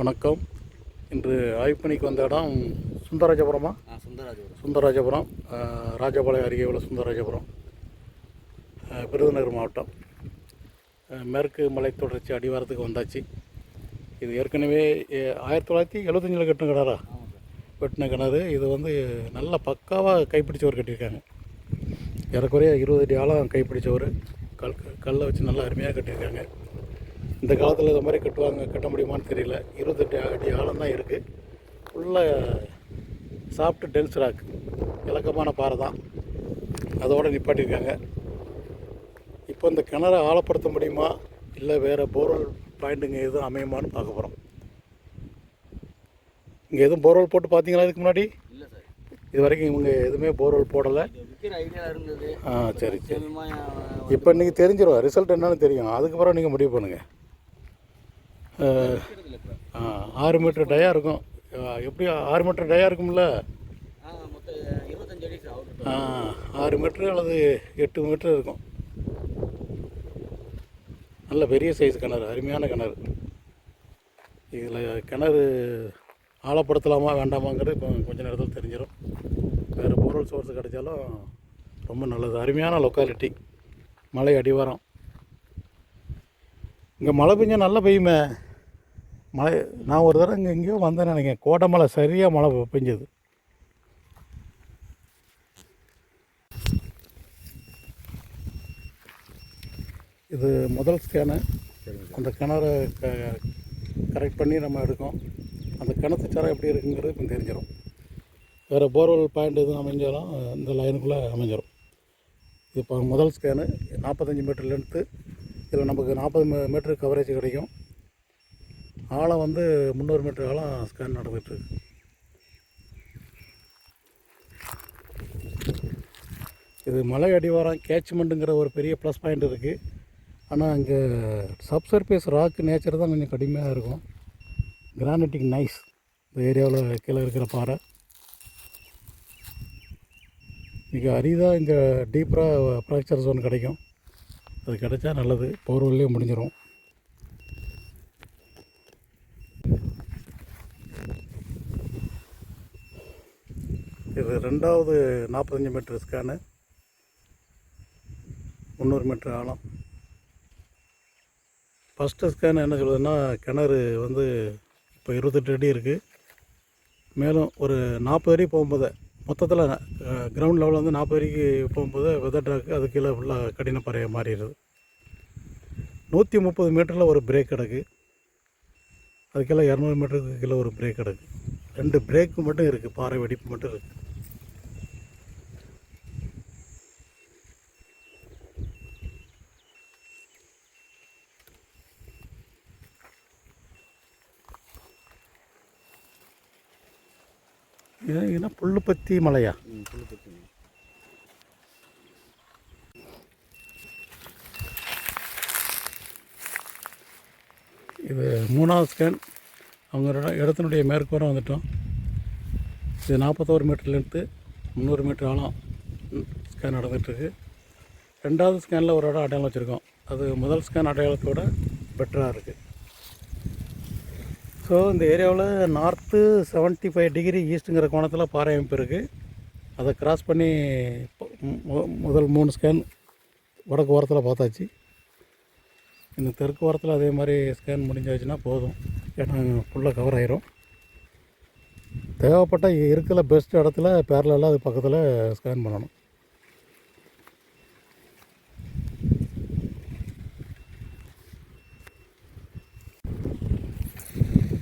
வணக்கம். இன்று ஆய்வுப்பணிக்கு வந்த இடம் சுந்தரராஜபுரமா? ஆ சுந்தரராஜபுரம். ராஜபாளையம் அருகே உள்ள சுந்தரராஜபுரம். விருதுநகர் மாவட்டம். மேற்கு மலை தொடர்ச்சி அடிவாரத்துக்கு வந்தாச்சு. இது ஏற்கனவே ஆயிரத்தி தொள்ளாயிரத்தி எழுபத்தஞ்சில் கட்டின கிணறா? வெட்டின கிணறு. இது வந்து நல்ல பக்காவாக கைப்பிடிச்சவர் கட்டியிருக்காங்க. ஏறக்குறைய இருபது அடி ஆழம் கைப்பிடிச்சவர். கல் கல்லை வச்சு நல்லா அருமையாக கட்டியிருக்காங்க. இந்த காலத்தில் இது மாதிரி கட்டுவாங்க கட்ட முடியுமான்னு தெரியல. இருபத்தெட்டு அடி ஆழம் தான் இருக்குது ஃபுல்லாக சாஃப்ட் டென்ஸ் ராக் இலக்கமான பாறை தான். அதோடு நிப்பாட்டியிருக்காங்க. இப்போ இந்த கிணறை ஆழப்படுத்த முடியுமா? இல்லை வேறு போர்வெல் பாயிண்ட்டுங்க எதுவும் அமையுமான்னு பார்க்க போகிறோம் இங்கே எதுவும் போர்வெல் போட்டு பார்த்தீங்களா இதுக்கு முன்னாடி? இது வரைக்கும் இவங்க எதுவுமே போர்வெல் போடலை. ஆ சரி சரி. இப்போ இன்றைக்கி தெரிஞ்சிடும் ரிசல்ட் என்னன்னு தெரியும். அதுக்கப்புறம் நீங்கள் முடிவு பண்ணுங்கள் ஆறு மீட்டர் டயா இருக்கும். எப்படியும் எப்படி ஆறு மீட்டர் டயா இருக்கும்ல? இருபத்தஞ்சு ஆறு மீட்ரு அல்லது எட்டு மீட்ரு இருக்கும். நல்ல பெரிய சைஸ் கிணறு அருமையான கிணறு. இதில் கிணறு ஆழப்படுத்தலாமா வேண்டாமாங்கிறது இப்போ கொஞ்சம் நேரத்தில் தெரிஞ்சிடும் வேறு போரல் சோர்ஸ் கிடைச்சாலும் ரொம்ப நல்லது. அருமையான லொக்காலிட்டி மலை அடிவாரம். இங்கே மழை பெஞ்சால் நல்லா பெய்யுமே? மழை நான் ஒரு தடவை இங்கே எங்கேயோ வந்தேன் நினைக்கிறேன். கோடமலை சரியாக மழை பெஞ்சது. இது முதல் ஸ்கேனு அந்த கிணறு க கரெக்ட் பண்ணி நம்ம எடுக்கோம் அந்த கிணத்து சாரம் எப்படி இருக்குங்கிறது இப்போ தெரிஞ்சிடும் வேறு போர்வெல் பாயிண்ட் எதுவும் அமைஞ்சாலும் இந்த லைனுக்குள்ளே அமைஞ்சிடும் இப்போ முதல் ஸ்கேனு நாற்பத்தஞ்சு மீட்டர் லென்த்து இதில் நமக்கு நாற்பது மீட்ரு மீட்டர் கவரேஜ் கிடைக்கும். ஆழம் வந்து முந்நூறு மீட்டர் ஆழம் ஸ்கேன் நடந்துகிட்ருக்கு இது மலை அடிவாரம் கேட்ச்மெண்ட்டுங்கிற ஒரு பெரிய ப்ளஸ் பாயிண்ட் இருக்குது ஆனால் இங்கே சப்சர்ஃபேஸ் ராக் நேச்சர் தான் கொஞ்சம் கடுமையாக இருக்கும். கிரானைட்டிக் நைஸ் இந்த ஏரியாவில் கீழே இருக்கிற பாறை. மிக அரிதாக இங்கே டீப்பராக ஃப்ராக்சர் ஜோன் கிடைக்கும். அது கிடைச்சா நல்லது. போர்வெல்லையும் முடிஞ்சிடும் இது ரெண்டாவது நாற்பத்தஞ்சு மீட்டர் ஸ்கேனு முந்நூறு மீட்டர் ஆழம். ஃபஸ்ட்டு ஸ்கேன் என்ன சொல்லுதுன்னா கிணறு வந்து இப்போ இருபத்தெட்டு அடி இருக்குது மேலும் ஒரு நாற்பது அடி போகும்போது மொத்தத்தில் கிரவுண்ட் லெவலில் வந்து நாற்பது அடிக்கு போகும்போது வெதட்டாக்கு அது கீழே ஃபுல்லாக கடினப்பறைய மாறிடுது. நூற்றி முப்பது மீட்டரில் ஒரு பிரேக் கிடக்கு. அதுக்கெல்லாம் இரநூறு மீட்டருக்கு கீழே ஒரு பிரேக் கிடக்கு. ரெண்டு பிரேக்கு மட்டும் இருக்குது பாறை வெடிப்பு மட்டும் இருக்குது என்ன புல்லுப்பத்தி மலையா? இது மூணாவது ஸ்கேன் அவங்க இடத்தினுடைய மேற்கூரம் வந்துட்டோம். இது நாற்பத்தோரு மீட்டர் லென்த்து முந்நூறு மீட்டர் ஆழம் ஸ்கேன் நடந்துகிட்ருக்கு ரெண்டாவது ஸ்கேனில் ஒரு இடம் அடையாளம் வச்சுருக்கோம். அது முதல் ஸ்கேன் அடையாளத்தோட பெட்டராக இருக்குது ஸோ இந்த ஏரியாவில் நார்த்து செவன்ட்டி ஃபைவ் டிகிரி ஈஸ்ட்டுங்கிற கோணத்தில் பாறை அமைப்பு இருக்குது அதை கிராஸ் பண்ணி மு- முதல் மூணு ஸ்கேன் வடக்கு ஓரத்தில் பார்த்தாச்சு. இந்த தெற்கு ஓரத்தில் அதே மாதிரி ஸ்கேன் முடிஞ்சாச்சுன்னா போதும். ஏன்னா ஃபுல்லாக கவர் ஆயிரும். தேவைப்பட்ட இருக்கிற பெஸ்ட் இடத்துல பேரலாக அது பக்கத்தில் ஸ்கேன் பண்ணணும்.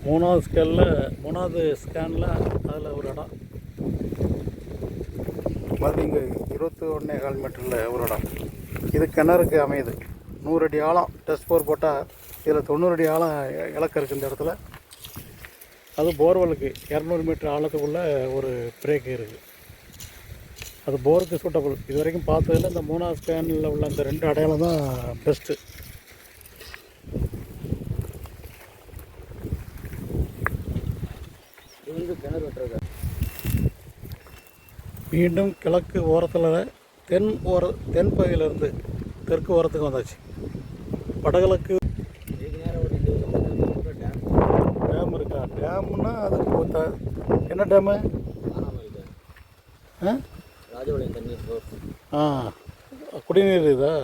மூணாவது ஸ்கேனில் மூணாவது ஸ்கேனில் அதில் ஒரு இடம். பார்த்தீங்க இருபத்தி ஒன்றே கால் மீட்டரில் ஒரு இடம். இது கிணறுக்கு அமையுது. நூறு அடி ஆழம் டெஸ்ட் போர் போட்டால் இதில் தொண்ணூறு அடி ஆழம் இலக்கு இருக்குது இந்த இடத்துல. அது போர்வெலுக்கு இரநூறு மீட்டர் ஆழத்துக்குள்ளே ஒரு பிரேக் இருக்குது அது போருக்கு சூட்டபுள் இது வரைக்கும் பார்த்ததில் இந்த மூணாவது ஸ்கேனில் உள்ள அந்த ரெண்டு அடையாளம் தான் பெஸ்ட்டு இது வந்து கிணறு வெட்டுறது மீண்டும் கிழக்கு ஓரத்தில் தென் ஓர தென் பகுதியிலேருந்து தெற்கு ஓரத்துக்கு வந்தாச்சு. வடகிழக்கு டேம் இருக்கா? ஒரு இருபது டேம் டேம் இருக்கா என்ன டேமு? ஆ? ராஜபாளையம் ஆ குடிநீர் இதா?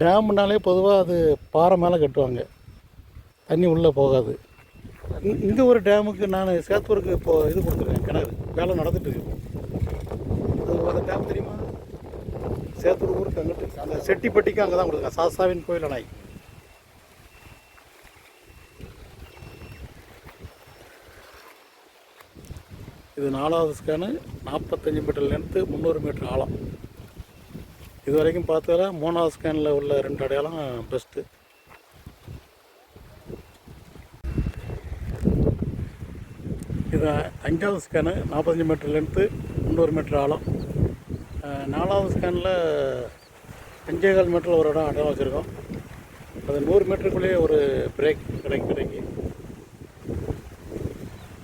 டேம்னாலே பொதுவாக அது பாறை மேலே கட்டுவாங்க. தண்ணி உள்ளே போகாது. இந்த ஒரு டேமுக்கு நான் சேத்தூருக்கு இப்போ இது கொடுத்துருக்கேன் கிணறு. வேலை நடந்துட்டு இருக்கு. அந்த டேம் தெரியுமா? சேத்தூர் ஊருக்கு அங்கிட்டு அந்த செட்டிப்பட்டிக்கு அங்கே தான் கொடுத்துருக்கேன் சாஸ்தாவின் கோயில் அணை. இது நாலாவது ஸ்கேனு நாற்பத்தஞ்சு மீட்டர் லென்த்து முந்நூறு மீட்டர் ஆழம். இது வரைக்கும் பார்த்ததில் மூணாவது ஸ்கேனில் உள்ள ரெண்டு அடையாளம் பெஸ்ட்டு இது அஞ்சாவது ஸ்கேனு நாற்பத்தஞ்சு மீட்டர் லென்த்து முந்நூறு மீட்டர் ஆழம். நாலாவது ஸ்கேனில் அஞ்சேகால் மீட்டரில் ஒரு இடம் அடையாளம் வச்சுருக்கோம். அது நூறு மீட்டருக்குள்ளேயே ஒரு பிரேக் கிடைக்கு கிடைக்கு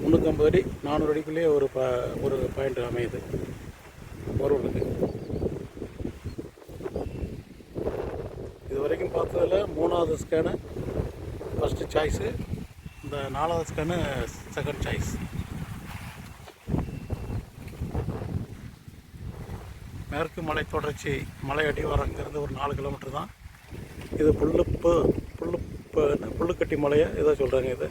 முந்நூற்றம்பது அடி நானூறு அடிக்குள்ளேயே ஒரு ப ஒரு பாயிண்ட் அமையுது. பொருளுக்கு இது வரைக்கும் பார்த்ததுல மூணாவது ஸ்கேனு ஃபஸ்ட்டு சாய்ஸு இந்த நாலாவது ஸ்கேனு செகண்ட் சாய்ஸ் மேற்கு மலை தொடர்ச்சி மலை இங்கேருந்து ஒரு நாலு கிலோமீட்டர் தான். இது புல்லுப்பு புல்லுப்பு புல்லுக்கட்டி மலையை? ஏதோ சொல்கிறாங்க இது.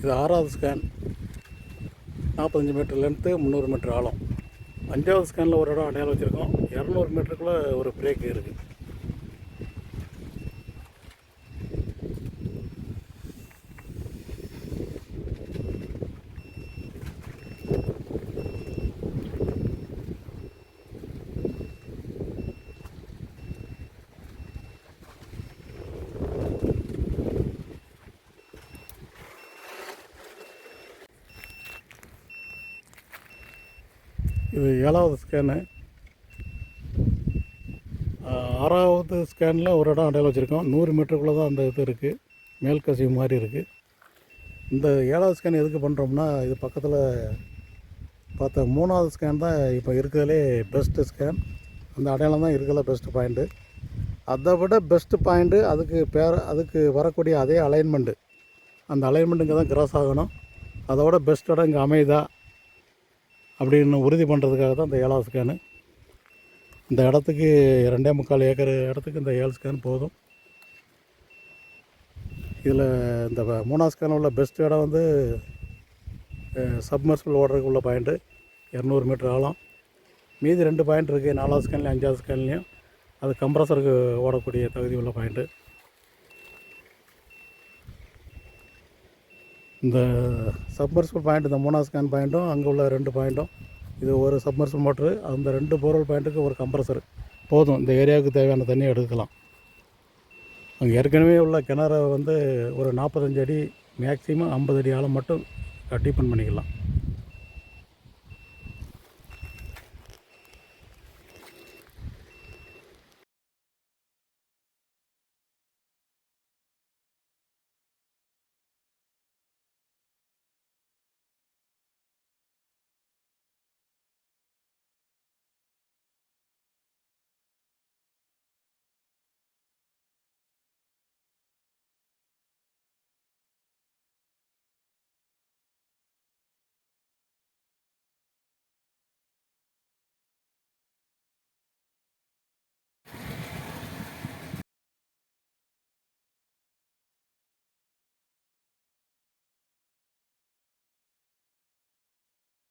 இது ஆறாவது ஸ்கேன் நாற்பத்தஞ்சு மீட்டர் லென்த்து முந்நூறு மீட்டர் ஆழம். அஞ்சாவது ஸ்கேனில் ஒரு இடம் அடையாளம் வச்சுருக்கோம். இரநூறு மீட்டருக்குள்ளே ஒரு பிரேக் இருக்குது இது ஏழாவது ஸ்கேனு ஆறாவது ஸ்கேனில் ஒரு இடம் அடையாளம் வச்சுருக்கோம். நூறு மீட்டருக்குள்ளே தான் அந்த இது இருக்குது மேல் கசிவு மாதிரி இருக்குது இந்த ஏழாவது ஸ்கேன் எதுக்கு பண்ணுறோம்னா இது பக்கத்தில் பார்த்த மூணாவது ஸ்கேன் தான் இப்போ இருக்கிறதுலே பெஸ்ட்டு ஸ்கேன் அந்த அடையாளம் தான் இருக்கிறதுல பெஸ்ட்டு பாயிண்ட்டு அதை விட பெஸ்ட்டு பாயிண்ட்டு அதுக்கு பேர் அதுக்கு வரக்கூடிய அதே அலைன்மெண்ட்டு அந்த அலைன்மெண்ட்டு இங்கே தான் கிராஸ் ஆகணும். அதோட பெஸ்ட் இடம் இங்கே அமைதா அப்படின்னு உறுதி பண்ணுறதுக்காக தான் இந்த ஏழாவது ஸ்கேனு இந்த இடத்துக்கு ரெண்டே முக்கால் ஏக்கர் இடத்துக்கு இந்த ஏழு ஸ்கேன் போதும். இதில் இந்த மூணாவது ஸ்கேனில் உள்ள பெஸ்ட் இடம் வந்து சப்மர்சிபிள் ஓடுறதுக்கு உள்ள பாயிண்ட்டு இரநூறு மீட்டர் ஆழம். மீதி ரெண்டு பாயிண்ட் இருக்குது நாலாவது ஸ்கேன்லேயும் அஞ்சாவது ஸ்கேன்லேயும் அது கம்ப்ரஸருக்கு ஓடக்கூடிய தகுதி உள்ள பாயிண்ட்டு இந்த சப்மர்சிபிள் பாயிண்ட் இந்த மூணா ஸ்கேன் பாயிண்ட்டும் அங்கே உள்ள ரெண்டு பாயிண்ட்டும். இது ஒரு சப்மர்சிபிள் மோட்ரு அந்த ரெண்டு போர்வெல் பாயிண்ட்டுக்கு ஒரு கம்ப்ரஸர் போதும் இந்த ஏரியாவுக்கு தேவையான தண்ணியை எடுக்கலாம். அங்கே ஏற்கனவே உள்ள கிணறை வந்து ஒரு நாற்பத்தஞ்சு அடி மேக்ஸிமம் ஐம்பது அடி ஆழம் மட்டும் டீப்பன் பண்ணிக்கலாம்.